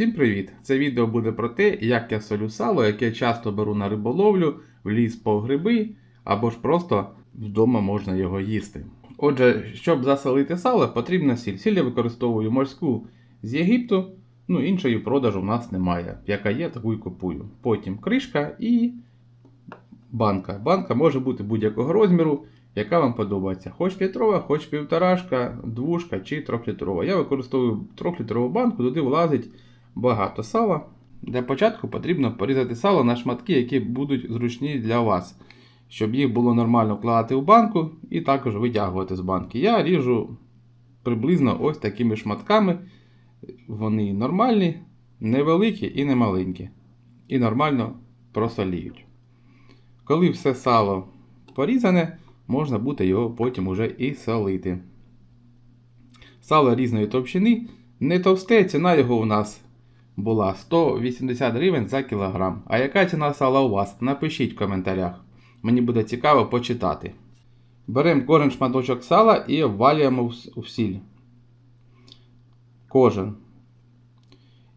Всім привіт! Це відео буде про те, як я солю сало, яке часто беру на риболовлю, в ліс по гриби, або ж просто вдома можна його їсти. Отже, щоб засолити сало, потрібна сіль. Сіль я використовую морську з Єгипту, ну іншої продажу в нас немає. Яка є, таку і купую. Потім кришка і банка. Банка може бути будь-якого розміру, яка вам подобається. Хоч літрова, хоч півторашка, двушка чи трьохлітрова. Я використовую трьохлітрову банку, туди влазить багато сала. Для початку потрібно порізати сало на шматки, які будуть зручні для вас, щоб їх було нормально вкладати в банку і також витягувати з банки. Я ріжу приблизно ось такими шматками. Вони нормальні, невеликі і не маленькі. І нормально просоліють. Коли все сало порізане, можна буде його потім уже і солити. Сало різної товщини, не товсте, ціна його у нас була 180 гривень за кілограм. А яка ціна сала у вас? Напишіть в коментарях. Мені буде цікаво почитати. Беремо кожен шматочок сала і обвалюємо в в сіль. Кожен.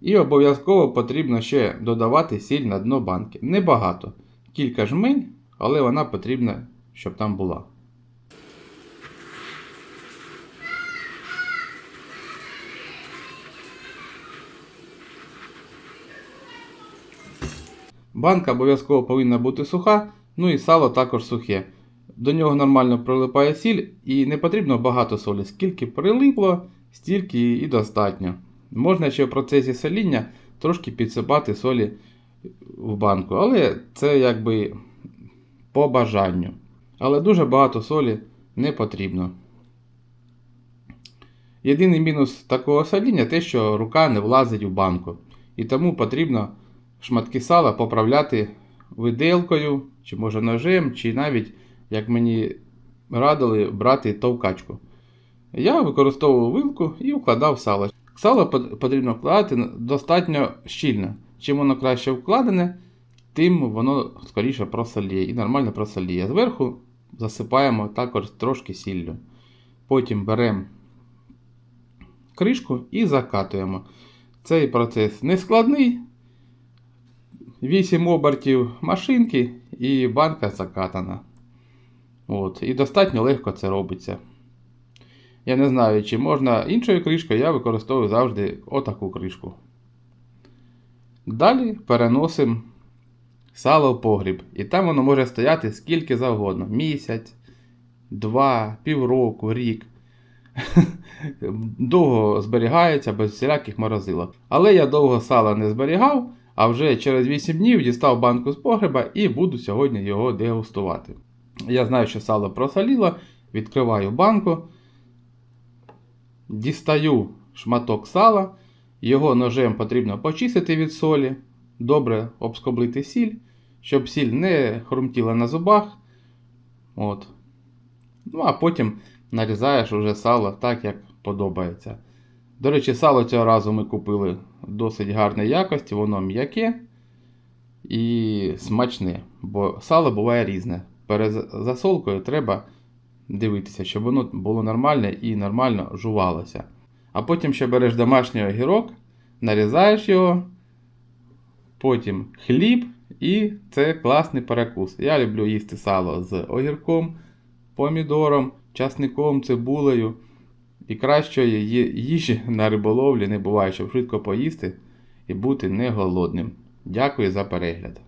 І обов'язково потрібно ще додавати сіль на дно банки. Небагато. Кілька жмень, але вона потрібна, щоб там була. Банка обов'язково повинна бути суха, ну і сало також сухе. До нього нормально прилипає сіль і не потрібно багато солі. Скільки прилипло, стільки і достатньо. Можна ще в процесі соління трошки підсипати солі в банку, але це якби по бажанню. Але дуже багато солі не потрібно. Єдиний мінус такого соління те, що рука не влазить в банку. І тому потрібно шматки сала поправляти виделкою, чи може ножем, чи навіть, як мені радили, брати товкачку. Я використовував вилку і вкладав сало. Сало потрібно вкладати достатньо щільно. Чим воно краще вкладене, тим воно скоріше просоліє і нормально просоліє. Зверху засипаємо також трошки сіллю. Потім беремо кришку і закатуємо. Цей процес не складний. 8 обертів машинки і банка закатана. От. І достатньо легко це робиться. Я не знаю, чи можна іншою кришкою, я використовую завжди отаку кришку. Далі переносимо сало в погріб. І там воно може стояти скільки завгодно. Місяць, два, півроку, рік. Довго зберігається без всіляких морозилок. Але я довго сала не зберігав, а вже через 8 днів дістав банку з погреба і буду сьогодні його дегустувати. Я знаю, що сало просоліло, відкриваю банку, дістаю шматок сала, його ножем потрібно почистити від солі, добре обскоблити сіль, щоб сіль не хрумтіла на зубах. От. Ну, а потім нарізаєш уже сало так, як подобається. До речі, сало цього разу ми купили досить гарної якості, воно м'яке і смачне, бо сало буває різне. Перед засолкою треба дивитися, щоб воно було нормальне і нормально жувалося. А потім ще береш домашній огірок, нарізаєш його, потім хліб, і це класний перекус. Я люблю їсти сало з огірком, помідором, часником, цибулею. І кращої їжі на риболовлі не буває, щоб швидко поїсти і бути не голодним. Дякую за перегляд.